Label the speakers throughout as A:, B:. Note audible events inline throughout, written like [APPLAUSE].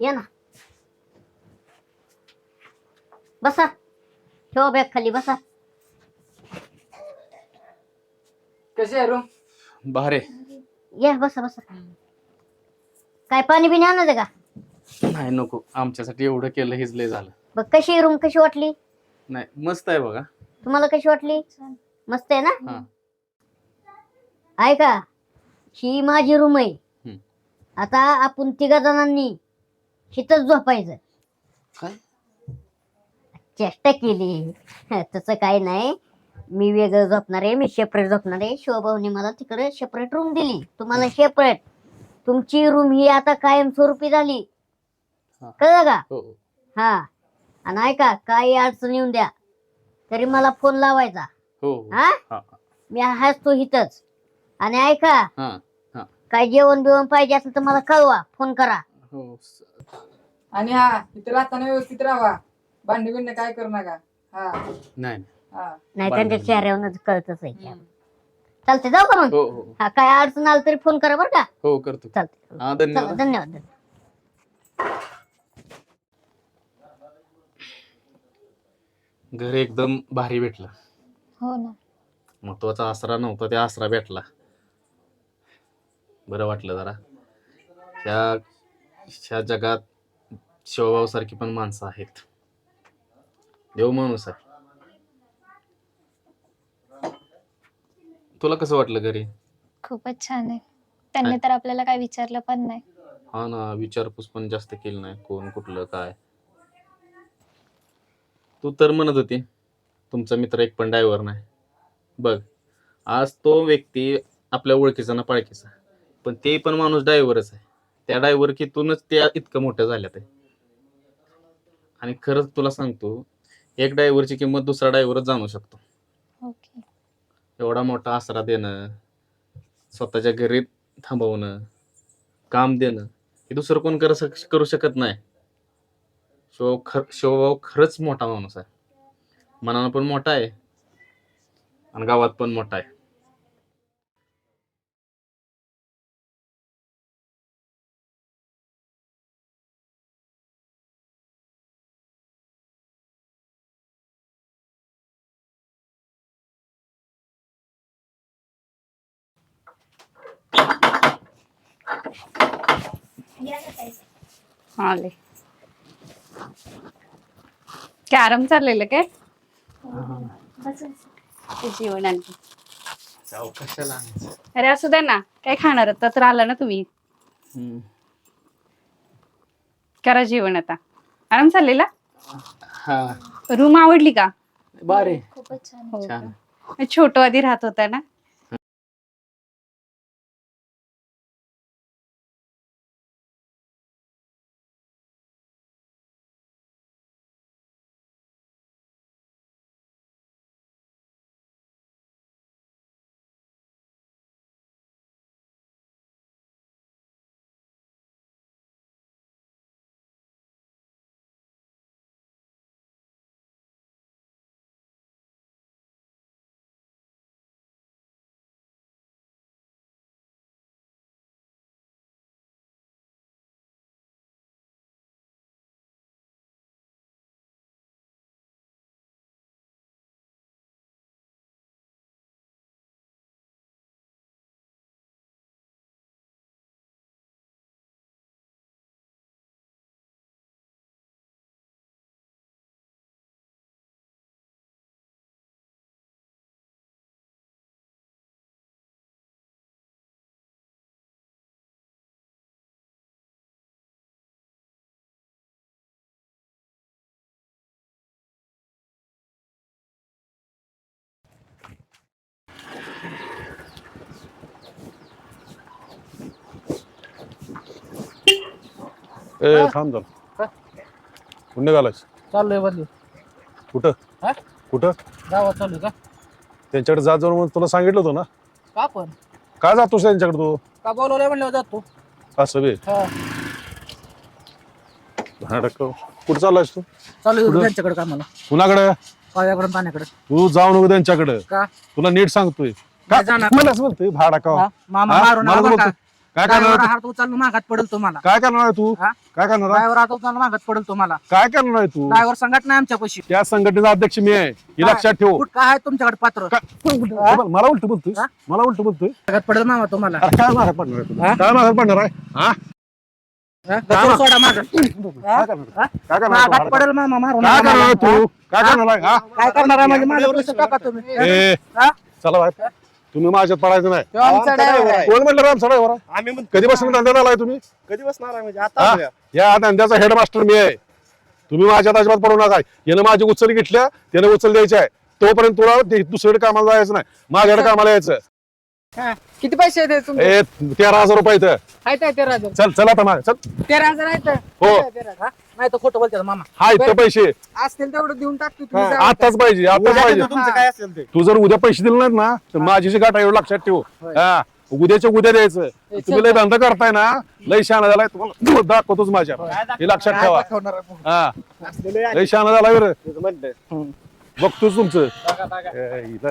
A: या ना। बसा। ठेवा बॅग खाली बसा.
B: कशी आहे रूम
C: भारे
A: या. बसा बसा. काय पाणी बिणी आणायचं का?
C: नाही नको. आमच्यासाठी एवढं केलं हेच लय झालं.
A: बघ कशी रूम कशी वाटली?
C: नाही मस्त आहे बघा.
A: तुम्हाला कशी वाटली? मस्त आहे
C: हा.
A: ना ऐका ही माझी रूम आहे.
C: हम्म.
A: आता आपण तिघा जणांनी हिथंच झोपायचं.
C: काय?
A: चेष्टा केली. [LAUGHS] तसं काही नाही. मी वेगळं झोपणार आहे मी सेपरेट झोपणार आहे. शिवभाऊने मला तिकडे सेपरेट रूम दिली. तुम्हाला सेपरेट तुमची रूम ही आता कायमस्वरूपी झाली.
C: हा.
A: कळलं का?
C: हो. हो.
A: हा आणि ऐका काही अडचण येऊन द्या. तरी मला फोन लावायचा.
C: हो. हो.
A: हा.
C: हा
A: मी आहेच तो इथंच आणि ऐका
C: हा. हा.
A: काय जेवण बिवण पाहिजे असेल तर मला कळवा. फोन करा.
C: हो. स-
B: आणि हा इथे राहताना व्यवस्थित राहा भांडी बिंड काय करू नका. हा.
C: नाही.
B: हा.
A: नाही
C: बरं.
A: त्यांच्या चेहऱ्यावरच कळतच आहे. चालते जाऊ का मग?
C: हो हो.
A: हा काय अडचण आलं तरी फोन करा बरं का?
C: हो करतो.
A: चालते
C: हा
A: चला
C: धन्यवाद
A: धन्यवाद.
C: घर एकदम भारी भेटलं.
D: हो ना.
C: महत्त्वाचा आसरा नव्हता त्या आसरा भेटला. बरं वाटलं जरा. ह्या ह्या जगात शिवभाऊ सारखी पण माणसं आहेत. देव माणूस आहे. तुला कसं वाटलं घरी?
D: खूपच छान आहे. त्यांनी तर आपल्याला काय विचारलं पण नाही.
C: हा ना विचारपूस पण जास्त केली नाही. कोण कुठलं काय? तू तर म्हणत होती तुमचा मित्र एक पण ड्रायव्हर नाही. बघ आज तो व्यक्ती आपल्या ओळखीचा ना पाळखीचा. पण ते पण माणूस ड्रायव्हरच आहे. त्या ड्रायव्हर कितूनच त्या इतकं मोठं झाल्यात. आहे आणि खरंच तुला सांगतो एक ड्रायव्हरची किंमत दुसरा ड्रायव्हरच जाणू शकतो.
D: ओके.
C: एवढा मोठा आसरा देणं स्वतःच्या घरी थांबवणं काम देणं हे दुसरं कोण करू शक करू शकत नाही. शिव खर शिवभाऊ खरंच मोठा माणूस आहे. मनानं पण मोठा आहे आणि गावात पण मोठा आहे.
E: आले कॅरम चाललेलं काय? जेवण आणखी
C: कशाला
E: अरे असू द्या ना काय खाणार आता? तर आला ना तुम्ही. करा जेवण आता. आराम चाललेला?
C: हा.
E: रूम आवडली का?
C: बारे
D: खूपच छान.
E: हो? छोटो आधी राहत होता ना?
F: ए थांब जरा. कुठे घालायचं
G: चाललोय बदली
F: कुठं?
G: हा?
F: कुठं?
G: गावात चालू का?
F: त्यांच्याकडे जा जाऊन म्हणून तुला सांगितलं होतं ना?
G: का पण?
F: का जातोस त्यांच्याकडे तू?
G: का बोलवलंय म्हणल्यावर जातो.
F: असं बे
G: हा.
F: कुठं चाललायस तू?
G: चालू? त्यांच्याकडे कामाला.
F: कुणाकडे?
G: पायाकडून पाण्याकडे.
F: तू जाऊ नको त्यांच्याकडे.
G: का?
F: तुला नीट सांगतोय. का
G: नाही जाणार.
F: मला असं म्हणतोय भाडा का?
G: हा? मामा का.
F: काय करणार
G: ड्रायव्हर
F: आहे
G: हात उचलून मागात पडेल तुम्हाला
F: तू? काय करणार आहे तू
G: हा?
F: काय करणार आहे
G: ड्रायव्हर हात उचलून मागात पडेल तुम्हाला
F: काय करणार आहे तू
G: ड्रायव्हर संघटना नाही आमच्या
F: त्या संघटनेचा अध्यक्ष मी आहे ही? लक्षात ठेव
G: काय आहे तुमच्याकडे पात्र
F: काय? मला उलट बोलतोय
G: हा?
F: मला उलट बोलतोय
G: मागात पडेल मामा तुम्हाला
F: अरे काय माघार पडणार आहे तुला
G: हा?
F: काय माघार पडणार आहे हा
G: हा? गजर सोडा मागं.
F: काय करणार
G: हा?
F: काय करणार
G: मागात
F: तू?
G: पडेल मामा मारून
F: काय करणार आहे? तू काय करणार आहे हा
G: काय करणार आहे म्हणजे माझं पैसे टाका तुम्ही
F: ए
G: हा?
F: चला बाहेर तुम्ही माझ्यात पडायचं नाही.
B: तो आमचा driver आहे.
F: कोण म्हणलं राम सडावर
H: आम्ही म्हणतो
F: कधी बसून धंद्यात आलाय तुम्ही?
H: कधी बसणार आहे म्हणजे
F: हा?
H: आता आलोय.
F: या धंद्याचा हेडमास्टर मी आहे. तुम्ही माझ्यात अजिबात पडू नका. यानं माझी उचल घेतल्या त्याने उचल द्यायची आहे. तोपर्यंत तुला ते- दुसरीकडे कामाला जायचं नाही. माझ्याकडे कामाला यायचं.
B: हा. किती पैसे आहेत तुमचे?
F: ए तेरा हजार रुपये इथं
B: आहेत आहे तेरा हजार.
F: चल चल आता माग चल.
B: तेरा हजार आहेत?
F: हो.
B: आहेत आहे तेरा हजार.
G: नाही तर खोटं बोलतात मामा.
F: हा इथं पैसे.
B: असतील तेवढं देऊन टाकतो तुम्ही. जाऊ.
F: आताच पाहिजे आताच पाहिजे.
H: तुमचं काय असेल ते.
F: तू जर उद्या पैसे दिले नाहीत ना तर माझी जी गाठा एवढं लक्षात ठेव. हा उद्याच्या उद्या द्यायचं. तुम्ही लय धंदा करताय ना लय शहाणा झालाय तुम्हाला दाखवतोच माझ्या. हे लक्षात ठेवा.
H: दाखवणार आहे मग?
F: हा. लय शहाणा झालाय बरं. बघतोच तुमचं. ए, इथं.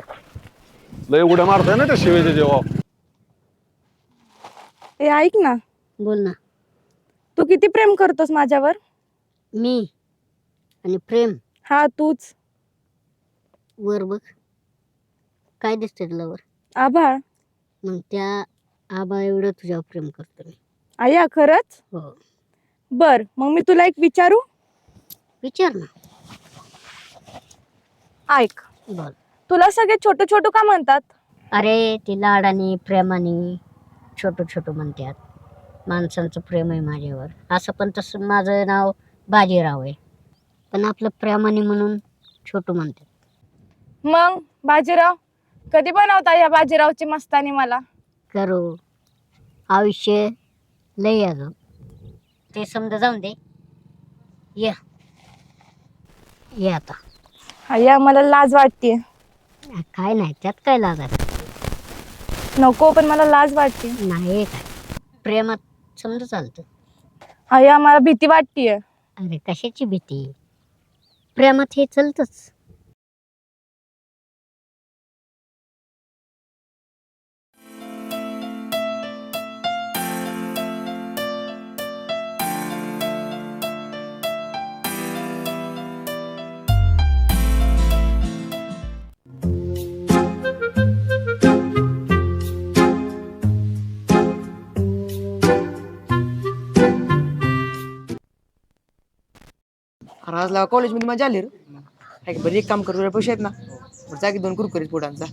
F: लय उड्या मारताय ना त्या शिवेच्या जेव्हा.
I: ए ऐक ना.
A: बोल ना.
I: तू किती प्रेम करतोस माझ्यावर?
A: मी आणि प्रेम.
I: हा तूच.
A: वर बघ. काय दिसतंय तुला वर?
I: आभाळ
A: मग त्या आबा एवढं तुझ्यावर प्रेम करतो मी.
I: आया खरंच?
A: हो.
I: बर मग मी तुला एक विचारू?
A: विचार ना.
I: ऐक.
A: बोल.
I: तुला सगळे छोटू छोटू का म्हणतात?
A: अरे ती लाडाने प्रेमाने छोटं छोटं म्हणतात. माणसांचं प्रेम आहे माझ्यावर. असं पण तसं माझं नाव बाजीराव आहे. पण आपलं प्रेमाने म्हणून छोटू म्हणतात.
I: मग बाजीराव कधी बनवता या बाजीरावची मस्तानी मला?
A: करू. आयुष्य लय अजून. ते समजा जाऊन दे. ये. ये आता.
I: आया मला लाज वाटते
A: काय नाही त्यात काय लागायचं
I: नको पण मला लाज वाटते.
A: नाही काय? प्रेमात समजा चालतं.
I: आया मला भीती वाटतीये.
A: अरे कशाची भीती? प्रेमात हे चलतच.
B: आज लावा कॉलेजमध्ये मजा आली रे. हाय का, बरं एक काम करू पैसे आहेत ना बरं जा की दोन कुरकुरीत पुढांचा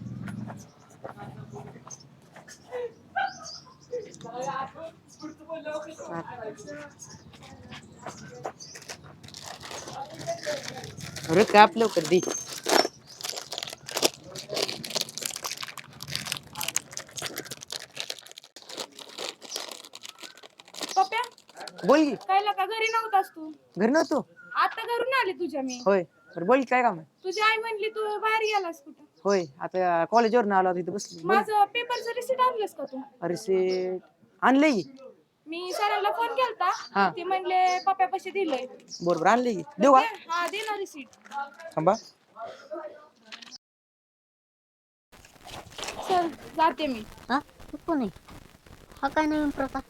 B: अरे काय आपलं लवकर दे.
I: पप्या
B: बोल की.
I: काय का घरी नव्हतास तू?
B: घरी नव्हतो.
I: आता घरून आले तुझ्या मी.
B: होय बरं बोल काय काम आहे?
I: तुझी आई म्हणली तू बाहेर गेलास कुठं?
B: होय आता कॉलेजवर आलो तिथे बसली. बोल.
I: माझं पेपरचं रिसिट आणलंस का तू?
B: अरे से आणलंय की?
I: मी सरांना फोन केलता.
B: हा.
I: ते म्हणले पप्यापाशी दिलंय
B: बरोबर आणलंय की? देऊ का?
I: हा दे ना रिसिट
B: थांबा.
I: चल जाते मी.
A: हा तू कोण आहे? हा काय नवीन प्रकार?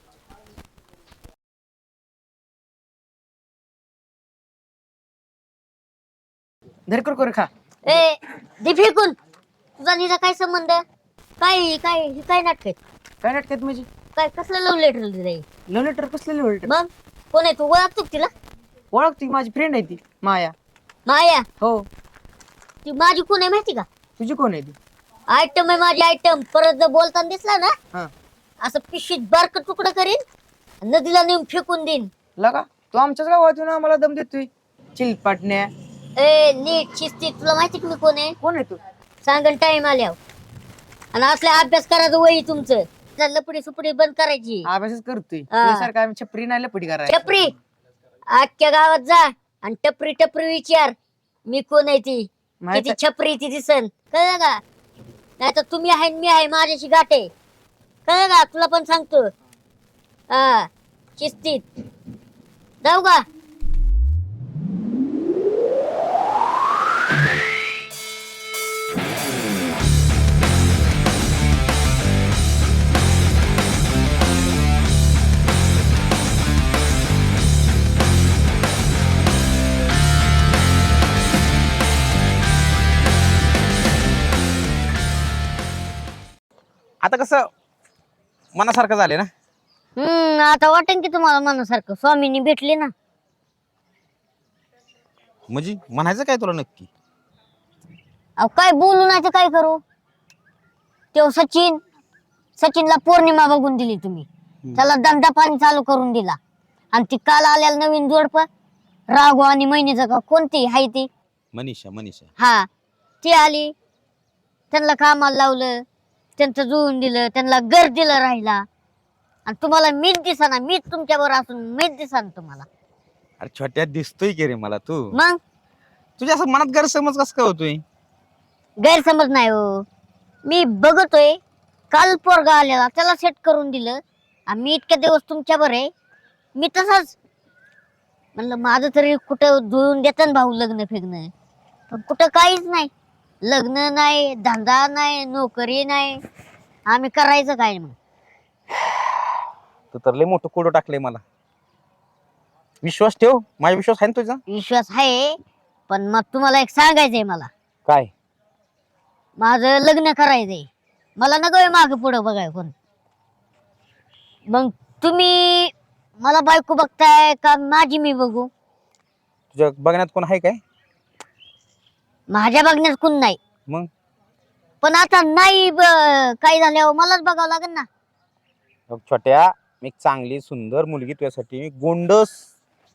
B: धर कुरकुरे खा.
A: ए दे फेकून. तुझा निजा काय संबंध? काय काय हे काय नाटक आहेत?
B: काय नाटकात म्हणजे
A: काय कसलं लव्ह लेटर दिलंय
B: लव्ह लेटर कसलं लव्ह लेटर
A: मग? कोण आहे तू? ओळखतो का तिला?
B: ओळखती माझी फ्रेंड आहे ती माया.
A: माया?
B: हो.
A: ती माझी कोण आहे माहिती का?
B: तुझी कोण आहे ती?
A: आयटम आहे माझी आयटम परत जर बोलताना दिसला ना
B: हा.
A: असं पिशीत बारक तुकडं करीन नदीला नेऊन फेकून देईन.
B: लगा तू आमच्याच गावात येऊन आम्हाला दम देतोय. चिलपाटण्या.
A: ए नीट शिस्ती तुला माहिती का मी कोण आहे?
B: कोण आहे तू?
A: सांगन टाइम आल्यावर. आणि असल्या अभ्यास करायचं वही तुमचं. जर लपडी सुपडी बंद करायची.
B: अभ्यासच करतोय.
A: हा.
B: तुझ्यासारखं आम्ही छपरी नाही लपडी करायला
A: टपरी आजच्या गावात जा आणि टपरी टपरी विचार. मी कोण आहे ती?
B: माहीत
A: किती छपरी ती दिसन. कळलं का? नाही तर तुम्ही आहे आणि मी आहे माझ्याशी गाठे कळलं का? तुला पण सांगतो. हा शिस्तीत. जाऊ का?
J: आता कसं मनासारखं झाले ना?
A: हम्म आता वाटेन की तुम्हाला मनासारखं. स्वामींनी भेटली ना.
J: म्हणजे म्हणायचं काय तुला नक्की?
A: अहो काय बोलू नाही तर काय करू? तो सचिन सचिनला पौर्णिमा बघून दिली तुम्ही. त्याला धंदा पाणी चालू करून दिला. आणि ती काल आलेला नवीन जोडप राघव आणि महिनीचं का कोणती हाय ती?
J: मनीषा मनीषा.
A: हा ती आली. त्यांना कामाला लावलं. त्यांचं जुळून दिलं त्यांना घर दिलं राहिला आणि तुम्हाला मीच दिसाना मीच तुमच्या बरोबर असून मीच दिसाना तुम्हाला.
J: अरे छोट्या दिसतोय की रे मला तू?
A: मग?
J: तुझ्या असं मनात गैरसमज कसं काय होतोय?
A: गैरसमज नाही हो. मी बघतोय काल पोरगा आलेला त्याला सेट करून दिलं. आणि मी इतक्या दिवस तुमच्या बरे मी तसाच म्हणलं माझं तरी कुठं जुळून देतं भाऊ लग्न फिरणं पण कुठं काहीच नाही. लग्न नाही धंदा नाही नोकरी नाही. आम्ही करायचं काय मग?
J: तू तर लय मोठं कोडं टाकलंय मला. विश्वास ठेव माझा विश्वास आहे ना तुझा?
A: विश्वास आहे पण मग तुम्हाला एक सांगायचंय मला.
J: काय?
A: माझं लग्न करायचंय. मला नको माग पुढं बघाय कोण. मग तुम्ही मला बायको बघताय का माझी मी बघू?
J: तुझ्या बघण्यात कोण आहे काय?
A: माझ्या बघण्यात कोण नाही.
J: मग?
A: पण आता नाही ब- काय झाल्यावर मलाच बघावं लागेल ना.
J: बघ छोट्या मी एक चांगली सुंदर मुलगी तुझ्यासाठी मी गोंडस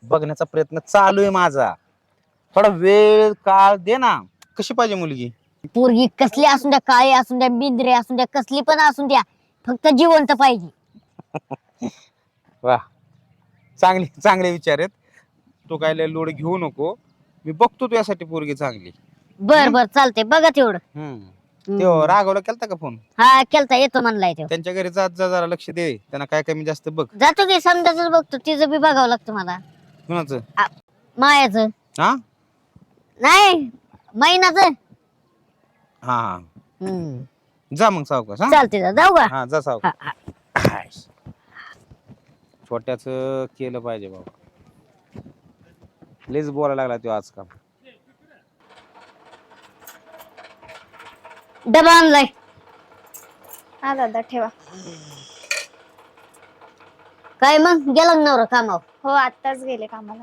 J: बघण्याचा प्रयत्न चालू आहे माझा. थोडा वेळ काळ दे ना. कशी पाहिजे मुलगी?
A: पोरगी कसली असून द्या काळी असून द्या बिंद्रे असून द्या कसली पण असून द्या फक्त जिवंत पाहिजे. [LAUGHS]
J: वा चांगले चांगले विचार आहेत. तू काय लय लोड घेऊ नको. मी बघतो तुझ्यासाठी पोरगी चांगली.
A: बर बर चालते बघा तेवढं.
J: हम्म. तो राघवला केलता का फोन
A: हा केलता. येतो म्हणलाय तो
J: त्यांच्या घरी जात जा जरा लक्ष दे. त्यांना काय कमी जास्त बघ.
A: जातो की समजाच बघतो. तिचं बी बघावं लागतं मला.
J: कुणाचं?
A: मायाचं.
J: हा?
A: नाही महिनाचं
J: हा. हा जा मग सावकाश हा?
A: चालते जा, जाऊ का?
J: हा जा सावकाश.
A: हा.
J: छोट्याच केलं पाहिजे बाबा. लेच बोलायला लागला तो आजकाल
A: डबा आणलाय.
D: हा दादा ठेवा.
A: काय मग? गेला का नवरा कामावर?
D: हो आत्ताच गेले कामाला.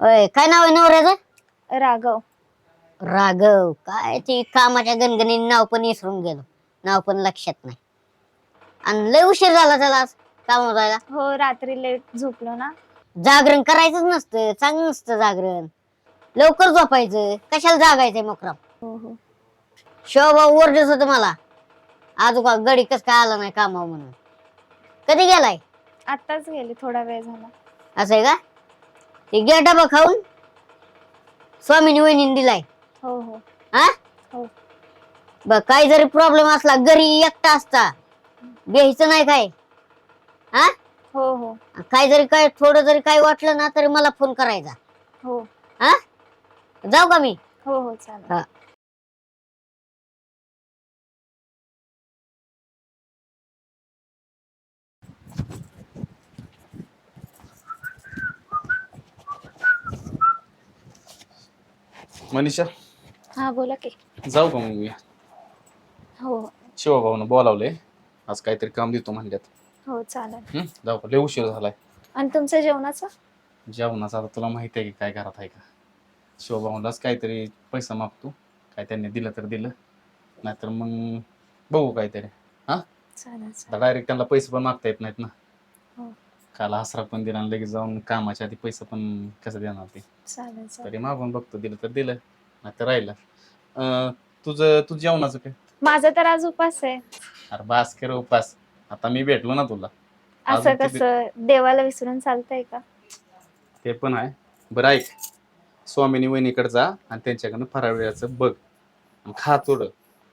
A: होय काय नाव आहे नवऱ्याचं?
D: राघव.
A: राघव काय ते कामाच्या गणगणीने नाव पण विसरून गेलो. नाव पण लक्षात नाही. आणि लय उशीर झाला त्याला आज कामावर जायला.
D: हो रात्री लेट झोपलो ना.
A: जागरण करायचंच नसतं चांगलं नसतं जागरण. लवकर झोपायचं कशाला जागायचंय मोकराम?
D: हो हो.
A: शोभा ओरडत होत मला. आज का गडी कस काय आला नाही कामावर म्हणून. कधी गेलाय?
D: आत्ताच गेले थोडा वेळ झाला.
A: असं आहे का? ते घ्या डबा खाऊन. स्वामीनी वहिनी दिलाय.
D: हो हो.
A: हा? बघ काही जरी प्रॉब्लेम असला घरी एकटा असता. घ्यायचं नाही काय? हा?
D: हो हो.
A: काय जरी काय थोडं जरी काय वाटलं ना तरी मला फोन करायचा.
D: हो.
A: हा? जाऊ का मी?
D: हो हो चालेल.
A: हा.
C: मनीषा?
D: हा बोला की.
C: जाऊ का मग मी?
D: हो.
C: शिवभाऊन बोलावले आज काहीतरी काम देतो म्हणल्यात.
D: हो चालेल.
C: हं? जाऊ का? लय उशीर झालाय.
D: आणि तुमचं जेवणाचं?
C: जेवणाचं आता तुला माहिती आहे की काय घरात आहे का? शिवभाऊलाच काहीतरी पैसा मागतो. काय त्यांनी दिलं तर दिलं. नाहीतर मग बघू काहीतरी.
D: चालेल चालेल.
C: डायरेक्ट त्यांना पैसे पण मागता येत नाहीत ना.
D: हो.
C: काल आसरा पण दिला आणि लगेच जाऊन कामाच्या आधी पैसा पण कसं देणार ते.
D: चालेल चालेल.
C: तरी मागून बघतो दिलं तर दिलं नाही तर राहिलं. अं, तुझं तुझं जेवणाचं काय?
D: माझा तर आज उपास आहे.
C: अरे बास कर उपास. आता मी भेटलो ना तुला.
D: असं
C: अजून किती-
D: कसं देवाला विसरून चालतंय का?
C: ते पण आहे. बरं ऐक स्वामिनी वहिनीकडे जा आणि त्यांच्याकडनं फराळ वेळाचं बघ. आणि खा थोडं.
D: हो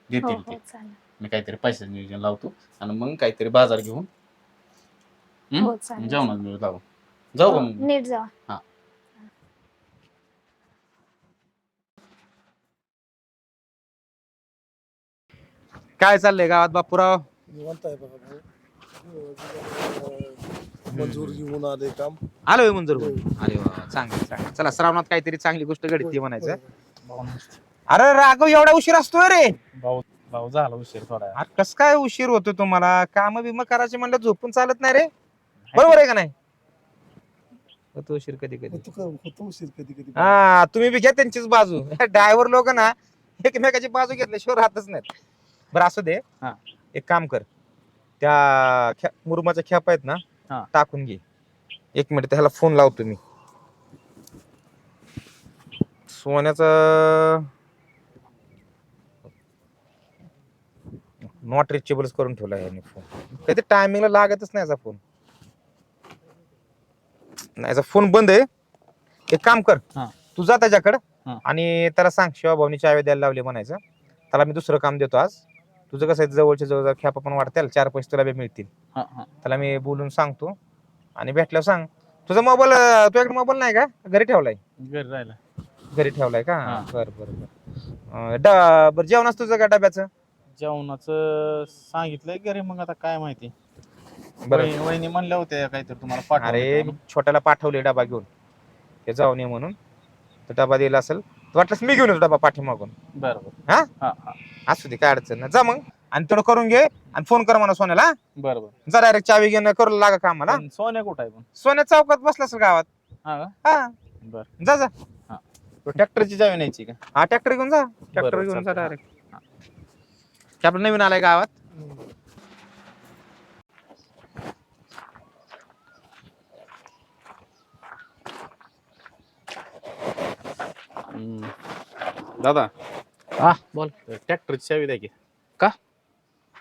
C: देतील
D: हो
C: ते.
D: चालेल.
C: मी काहीतरी पैशाचं नियोजन लावतो आणि मग काहीतरी बाजार घेऊन हं?
D: हो चालेल.
C: जेवणात मिळू जाऊ जाऊ का
D: हो,
C: मग?
D: नीट जावा.
J: काय चाललंय गावात बापूराव?
H: निवांत आहे बघा भाऊ. मंजूर घेऊन आले काम.
J: आलोय मंजूर भाऊ. अरे वा चांगलं चांगलं चला श्रावणात काहीतरी चांगली गोष्ट घडते म्हणायचं. अरे राघव एवढा उशीर असतोय रे.
H: भाऊ झाला उशीर थोडा.
J: अरे कस काय उशीर होतो तुम्हाला? काम बिम करायचे म्हणलं झोपून चालत नाही रे. बरोबर आहे का नाही? होतो उशीर कधी कधी.
K: होतो का? होतो उशीर कधी कधी.
J: हा तुम्ही बी घ्या त्यांचीच बाजू. [LAUGHS] ड्रायव्हर लोक ना एकमेकाची बाजू घेतल्याशिवाय राहतच नाहीत. बरं असू दे.
H: हा.
J: एक काम कर. त्या ख्या- मुरुमाच्या खेप आहेत
H: हा.
J: ना टाकून घे. एक मिनिट त्याला फोन लावतो मी सोन्याचा नॉट रिचेबल्स करून ठेवला याने फोन. कधी टायमिंगला लागतच नाही याचा फोन. नाही याचा फोन बंद आहे. एक काम कर.
H: हा.
J: तू जा त्याच्याकडं
H: हा.
J: आणि त्याला सांग शिवाभाऊनी चावी द्यायला लावली म्हणायचं. त्याला मी दुसरं काम देतो आज. तुझं कसं आहे जवळच्या जवळ खेपा पण वाढतील चार पैसे तुला बी मिळतील.
H: हा हा.
J: त्याला मी बोलून सांगतो. आणि भेटल्यावर सांग. तुझा मोबाईल तुझ्याकडे मोबाईल नाही का? घरी ठेवलाय.
H: घरी राहिला.
J: घरी ठेवलाय का?
H: हा.
J: बरं बरं बरं. अं, डा- बरं जेवण असतं तुझं का डब्याचं?
H: जेवणाचं सांगितलंय घरी मग आता काय माहिती.
J: बरं.
H: वहिनी वहिनी म्हणल्या होत्या काहीतरी तुम्हाला पाठवलं
J: अरे
H: होतं
J: मी. छोट्याला पाठवले डबा घेऊन. ते जाऊन ये म्हणून. तो डबा दिला असेल तर वाटलंस मी घेऊन येतो डबा पाठीमागून.
H: बरं बरं
J: हा?
H: हा हा.
J: असू दे काय अडचण नाही. जा मग. आणि तेवढं करून घे आणि फोन कर म्हणा सोन्याला हा?
H: बरं बरं
J: जा डायरेक्ट चावी घेऊन करू लागा कामाला.
H: पण सोन्या कुठं आहे पण?
J: सोन्या चौकात बसलास गावात.
H: हा का?
J: हा.
H: बरं.
J: जा जा.
H: ट्रॅक्टरची चावी न्यायची का?
J: हा ट्रॅक्टर घेऊन जा. ट्रॅक्टर
H: बरं,
J: घेऊन जा
H: चालतंय.
J: डायरेक्ट आपलं नवीन आलाय गावात.
H: हम्म. दादा.
G: हा बोल.
H: ट्रॅक्टरची चावी द्या की.
G: का?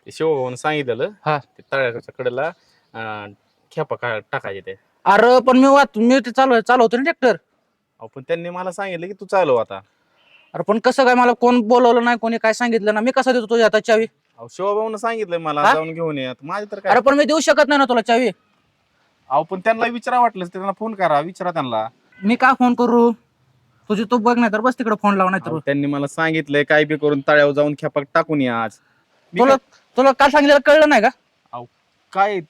H: ते शिवभाऊन सांगितलेलं.
G: हा.
H: ते तळ्याच्या कडेला अं, खेपा का टाकायचे ते.
G: अरे पण मी वाच मी ते चालू चालवतो ना ट्रॅक्टर.
H: अहो, पण त्यांनी मला सांगितलं की तू चालव आता.
G: अरे पण कसं काय मला कोण बोलवलं नाही कोणी काय सांगितलं ना मी कसं देतो तुझ्या हातात चावी?
H: अहो शिवभाऊन सांगितलंय मला
G: हा?
H: जाऊन घेऊन ये. माझे तर काय
G: अरे पण मी देऊ शकत नाही ना तुला चावी.
H: अहो पण त्यांना विचारा वाटलं त्यांना फोन करा विचारा त्यांना.
G: मी काय फोन करू? तुझी तू बघ नाही तर बस तिकडे फोन लाव नाही तर
H: अहो, त्यांनी मला सांगितलंय काय बी करून तळ्यावर जाऊन खेपा टाकून या आज. मी
G: तुला तुला काल सांगितलं कळलं नाही का?
H: काय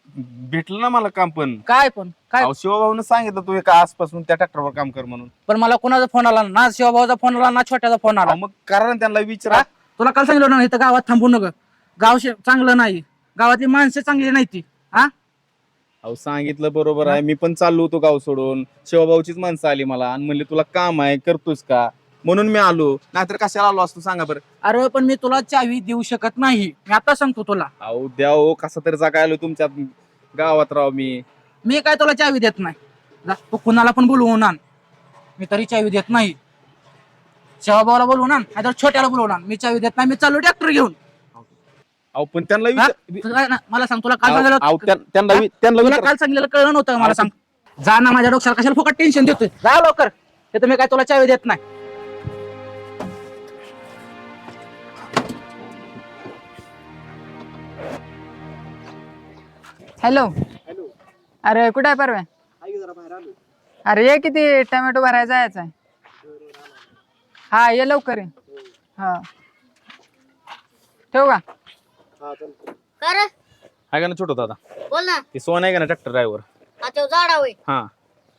H: भेटलं ना मला काम पण.
G: काय पण? काय
H: शिवभाऊन सांगितलं तू एका आजपासून त्या ट्रॅक्टरवर काम कर म्हणून.
G: पण मला कोणाचा फोन आला ना? शिवभाऊचा फोन आला ना छोट्याचा फोन आला?
H: अहो, मग करा ना त्यांना विचारा.
G: तुला काल सांगितलं ना इथं गावात थांबू नका. गाव शे- चांगलं नाही. गावातली माणसं चांगली नाही ती. हा?
H: अहो सांगितलं बरोबर आहे. मी पण चाललो होतो गाव सोडून. शिवभाऊचीच माणसं आली मला. आणि म्हणले तुला काम आहे करतोस का? म्हणून मी आलो. नाहीतर कशाला आलो असतो सांगा बरं.
G: अरे पण मी तुला चावी देऊ शकत नाही. मी आता सांगतो तुला.
H: अहो द्या हो. कसा तरी जागा आलो तुमच्या गावात राव मी.
G: मी काय तुला चावी देत नाही? जा, तू कुणाला पण बोलवून आण. मी तरी चावी देत नाही. शेवाभाऊला बोलवून आण. नाहीतर छोट्याला बोलवून आण. मी चावी देत नाही. मी चालू ट्रॅक्टर घेऊन.
H: अहो पण त्यांना
G: हा?
H: विचार-
G: तुला काय ना- मला सांग तुला काल
H: अहो,
G: सांगितलं
H: अहो, त्यां- त्यांना वि- त्यांना
G: तुला
H: विचार
G: काल सांगितलं कळलं नव्हतं मला सांग? जा ना माझ्या डोक्याला कशाला फुकट टेन्शन देतोय? जा लवकर. ते तर मी काय तुला चावी देत नाही?
L: हॅलो. अरे कुठे आहे परवा? अरे ये किती टोमॅटो भरायला जायचं आहे. हा ये लवकर ये. हा. ठेवू का?
A: कर
H: आहे का ना छोटो दादा?
A: बोल ना.
H: ते सोन आहे का ना ट्रॅक्टर ड्रायव्हर?
A: हा तो झाडा होय.
H: हा.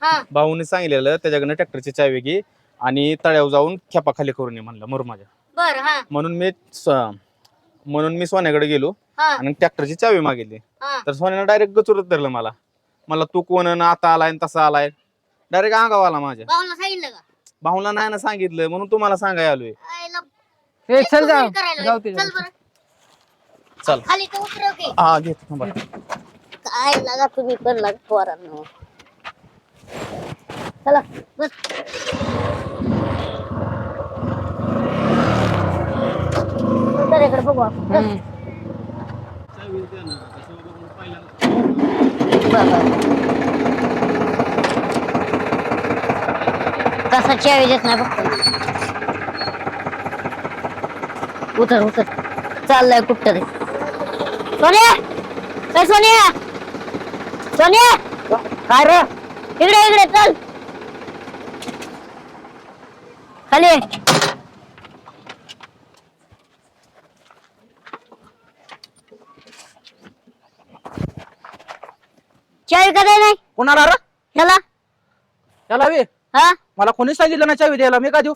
A: हा.
H: भाऊने सांगितलेलं त्याच्याकडनं ट्रॅक्टरची चावी घे आणि तळ्यावर जाऊन खेपा खाली करून ये म्हणलं मुरमाच्या
A: बर हा.
H: म्हणून मी स- म्हणून मी सोन्याकडे गेलो
A: हा.
H: आणि ट्रॅक्टरची चावी मागितली.
A: हा.
H: तर सोन्यानं डायरेक्ट गचुरत धरलं मला. मला तू कोण आणि आता आलाय आणि तसा आलाय. डायरेक्ट अंगावर आला माझ्या.
A: भाऊला सांगितलं का?
H: भाऊला नाही ना सांगितलं म्हणून तुम्हाला सांगाय आलोय.
A: आईला
L: ए चल जाऊ जाऊ
A: चल बरं.
H: चल।
A: खाली तर उतरव की
H: हा घेत थांबा.
A: काय लागा तुम्ही पण लागा पोरांनो चला बस। इकडे बघू आपण चल. बरं, बरं. कसा चावी देत नाही उतर उतर. चाललंय कुठं तरी सोनिया! ए सोनिया! सोनिया! काय रे? इकडे इकडे चल! खाली ये. चावी का नाही?
G: कोणाला रे?
A: ह्याला
G: याला वे
A: हा?
G: मला कोणी सांगितलं ना चावी द्यायला. मी का देऊ?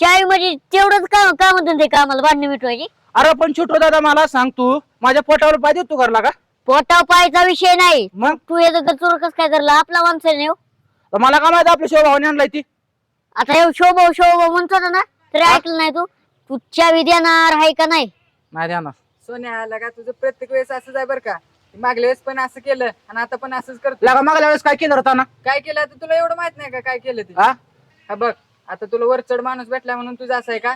A: चावी म्हणजे तेवढंच काम काम ते कामाला भांडणी मिटवायची?
G: अरे पण छोटो दादा मला सांग तू. माझ्या पोटावर पाय देतो करला का?
A: पोटाव पायचा विषय नाही.
G: मग?
A: तू हे चोर कस काय करला आपला माणसं नाही हो.
G: तर मला काय माहिती आपल्या शिवभावाने आणलाय ती.
A: आता हे शोभव शोभव म्हणतो ना ना तरी ऐकलं नाही तू. तू चावी देणार आहे का नाही?
G: नाही द्या
L: सोन्या आला का तुझं प्रत्येक वेळेस असंच आहे बरं का. मागल्या वेळेस पण असं केलं आणि आता पण असंच करतो
G: लगा मागल्या वेळेस काय केलं होता ना
L: काय केलं? आता तुला एवढं माहीत नाही का काय केलं ते?
G: हा?
L: हा बघ. आता तुला वरचढ माणूस भेटला म्हणून तुझं असं आहे का?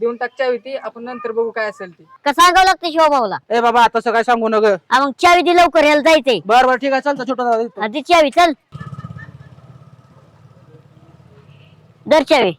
L: देऊन टाक चावी ती आपण नंतर बघू काय असेल ती.
A: का सांगावं लागतं शोभावला
G: ए बाबा आता सगळं सांगू नग.
A: हा, मग चावी दे लवकर यायला जायचंय.
G: बर बर ठीक आहे चालतं छोटा दादा.
A: आधी चावी चल. दर चावी.